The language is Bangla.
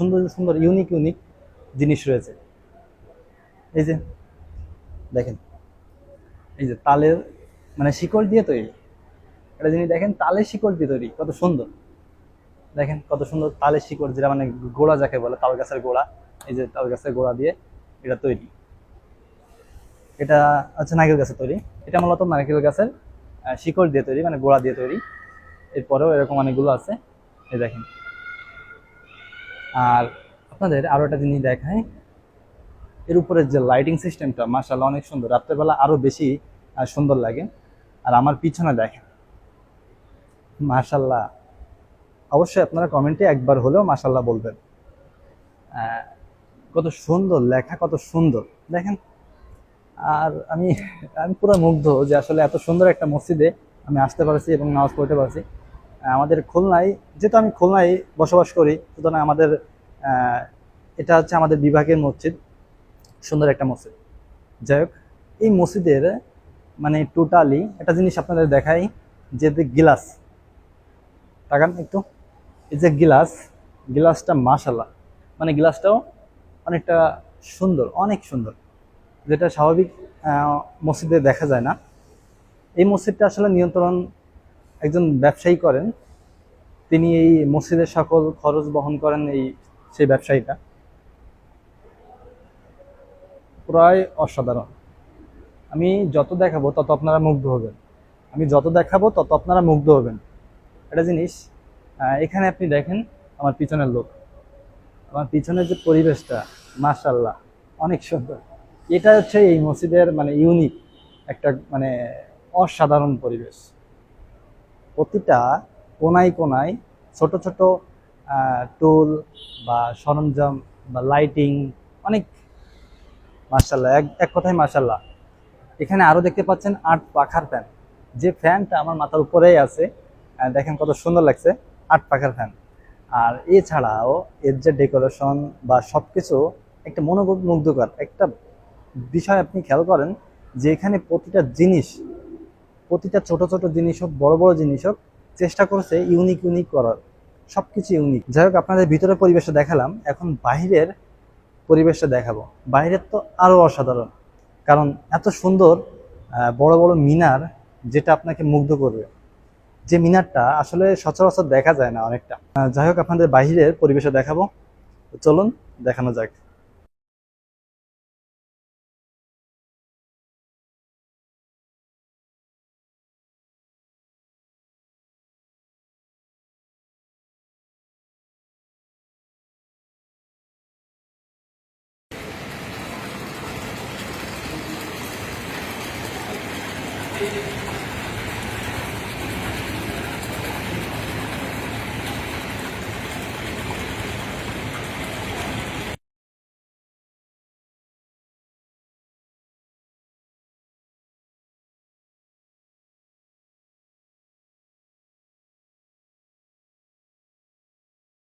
সুন্দর সুন্দর ইউনিক ইউনিক জিনিস রয়েছে। এই যে, দেখেন, এই যে তালের মানে শিকড় দিয়ে তৈরি। এটা জিনিস দেখেন, তালের শিকড় দিয়ে তৈরি, কত সুন্দর। দেখেন, কত সুন্দর তালের শিকড়, যেটা মানে গোড়া যাকে বলে, তাল গাছের গোড়া। এই যে তাল গাছের গোড়া দিয়ে এটা তৈরি। এটা হচ্ছে নারকেল গাছের তৈরি। এটা মূলত নারকেল গাছের শিকড় দিয়ে তৈরি মানে গোড়া দিয়ে তৈরি। এরপরেও এরকম অনেকগুলো আছে। এই দেখেন আর আপনাদের আরও একটা জিনিস দেখায় এর উপরে যে লাইটিং সিস্টেমটা মার্শাল অনেক সুন্দর। রাত্রেবেলা আরও বেশি সুন্দর লাগে। আর আমার পিছনে দেখেন মার্শাল্লাহ অবশ্যই আপনারা কমেন্টে একবার হলেও মার্শাল্লাহ বলবেন। কত সুন্দর লেখা, কত সুন্দর। দেখেন, আর আমি আমি পুরো মুগ্ধ যে আসলে এত সুন্দর একটা মসজিদে আমি আসতে পারছি এবং নামাজ পড়তে পারছি। আমাদের খুলনায়, যেহেতু আমি খুলনায় বসবাস করি, সুতরাং আমাদের এটা হচ্ছে আমাদের বিভাগের মসজিদ, সুন্দর একটা মসজিদ। যাই হোক, এই মসজিদের মানে টোটালি একটা জিনিস আপনাদের দেখাই, যে গিলাস, তাকান একটু, এই যে গিলাস, গিলাসটা মাশাল্লাহ মানে গিলাসটাও অনেকটা সুন্দর, অনেক সুন্দর, যেটা স্বাভাবিক মসজিদে দেখা যায় না। এই মসজিদটা আসলে নিয়ন্ত্রণ একজন ব্যবসায়ী করেন, তিনি এই মসজিদের সকল খরচ বহন করেন এই, সেই ব্যবসায়ীটা। প্রায় অসাধারণ। আমি যত দেখাবো তত আপনারা মুগ্ধ হবেন। আমি যত দেখাবো তত আপনারা মুগ্ধ হবেন। একটা জিনিস এখানে আপনি দেখেন আমার পিছনের লোক। আমার পিছনের যে পরিবেশটা মাশাল্লাহ অনেক সুন্দর। এটা হচ্ছে এই মসজিদের মানে ইউনিক একটা মানে অসাধারণ পরিবেশ। প্রতিটা কোনায় কোনায় ছোট ছোট টুল বা সরঞ্জাম বা লাইটিং অনেক মার্শাল্লাহ এক এক কথায় মার্শাল্লাহ এখানে আরও দেখতে পাচ্ছেন আট পাখার ফ্যান যে ফ্যানটা আমার মাথার উপরেই আছে দেখেন কত সুন্দর লাগছে, আট পাখার ফ্যান আর এছাড়াও এর যে ডেকোরেশন বা সব কিছু একটা মনোমুগ্ধকর একটা বিষয় আপনি খেয়াল করেন যে এখানে প্রতিটা জিনিস প্রতিটা ছোট ছোট জিনিস হোক, বড় বড় জিনিস হোক, চেষ্টা করেছে ইউনিক ইউনিক করার। সব কিছু ইউনিক যাই হোক, আপনাদের ভিতরে পরিবেশটা দেখালাম। এখন বাইরের পরিবেশটা দেখাবো। বাইরের তো আরও অসাধারণ। কারণ এত সুন্দর বড় বড় মিনার যেটা আপনাকে মুগ্ধ করবে। যে মিনারটা আসলে সচরাচর দেখা যায় না অনেকটা। যাই হোক, আপনাদের বাইরের পরিবেশে দেখাবো। চলুন, দেখানো যাক।